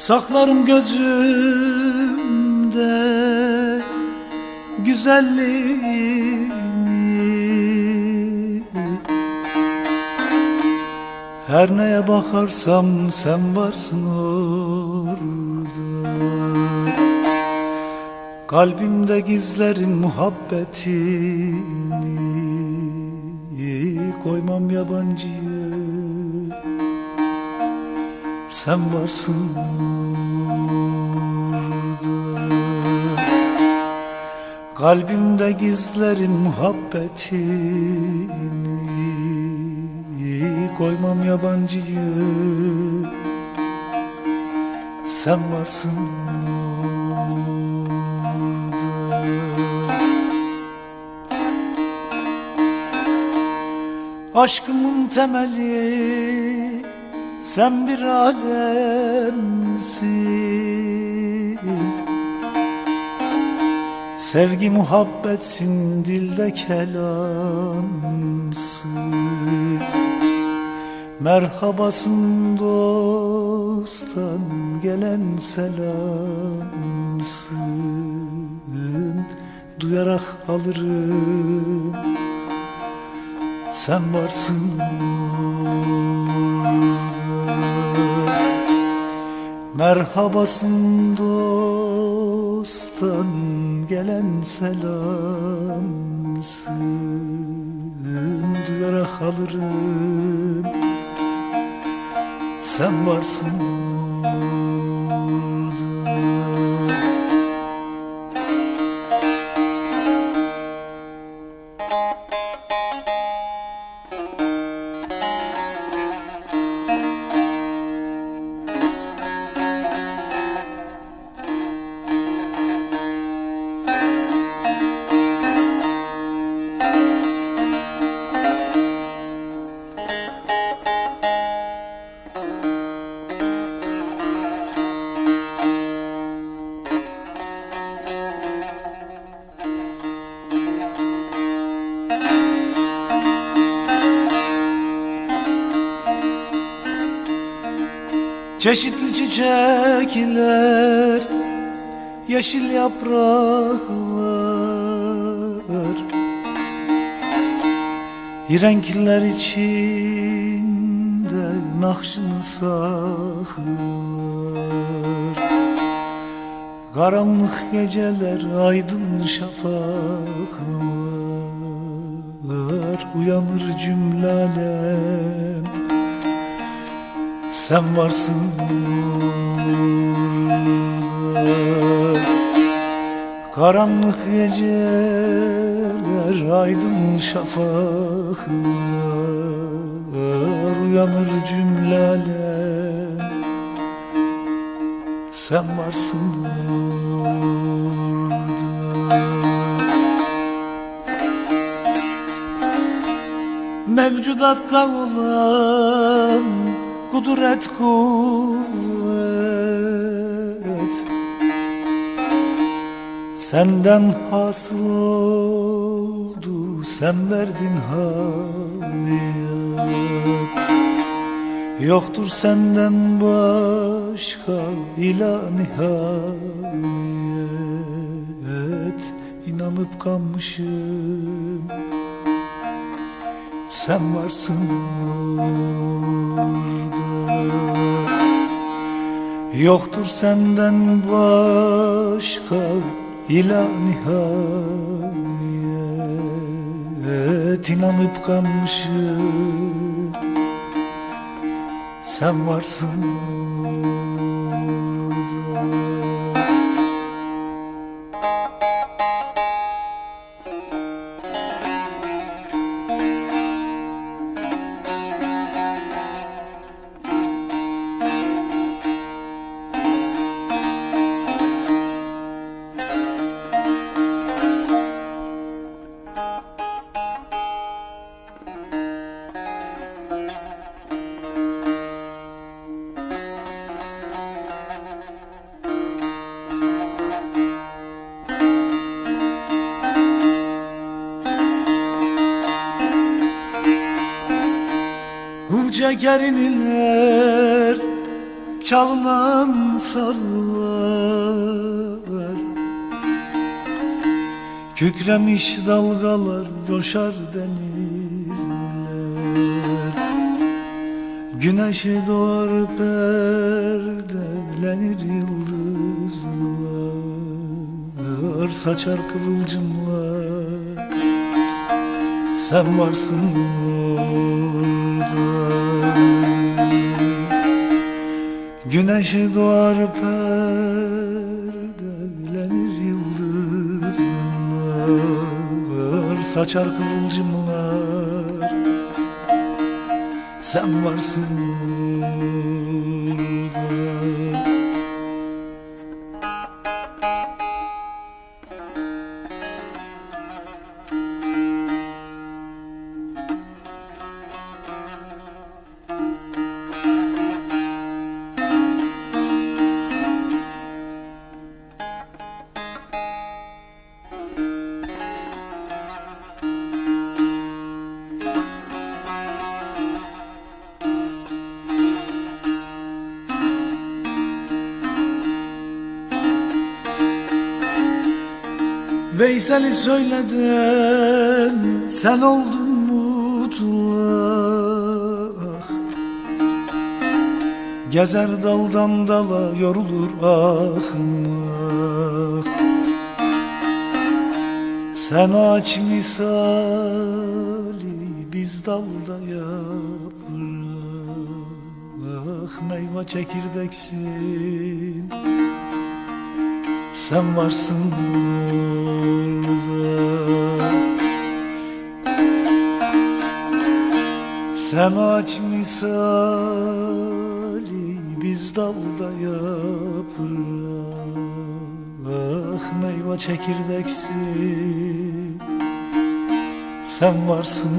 Saklarım gözümde güzelliğini Her neye bakarsam sen varsın orada. Kalbimde gizlerin muhabbetini Koymam yabancıyı Sen varsın. Orada Kalbimde gizlerin muhabbetini Koymam yabancıyı. Sen varsın. Orada Aşkımın temeli sen bir alemsin. Sevgi muhabbetsin dilde kelamsın. Merhabasın dosttan gelen selamsın. Duyarak alırım. Sen varsın Merhabasın dosttan gelen selamsın. Duyarak alırım Sen varsın Çeşitli çiçekler Yeşil yapraklar Renkler içinde nakşını saklar Karanlık geceler aydın şafaklar. Uyanır cümlelem sen varsın. Karanlık geceler aydın şafaklar Uyanır cümleler Sen varsın orada. Mevcudatta olan kudret kuvvet Senden hasıl oldu sen verdin hayat Yoktur senden başka ilah nihayet. İnanıp kalmışım. Sen varsın orada Yoktur senden başka ilah nihayet inanıp kalmışım. Sen varsın çeker iniler çalınan sazlar Kükremiş dalgalar coşar denizler. Güneşi doğar perdelenir yıldızlar. Saçar kıvılcımlar Sen varsın orada Güneşi doğar perdelenir yıldızlar Saçar kıvılcımlar. Sen varsın Veysel'i söyleden sen oldun mutlak. Gezer daldan dala yorulur ahmak. Sen ağaç misali biz dalda yaprak. Meyve çekirdeksin sen varsın Sen ağaç misali biz dalda yaprak Meyve çekirdeksin Sen varsın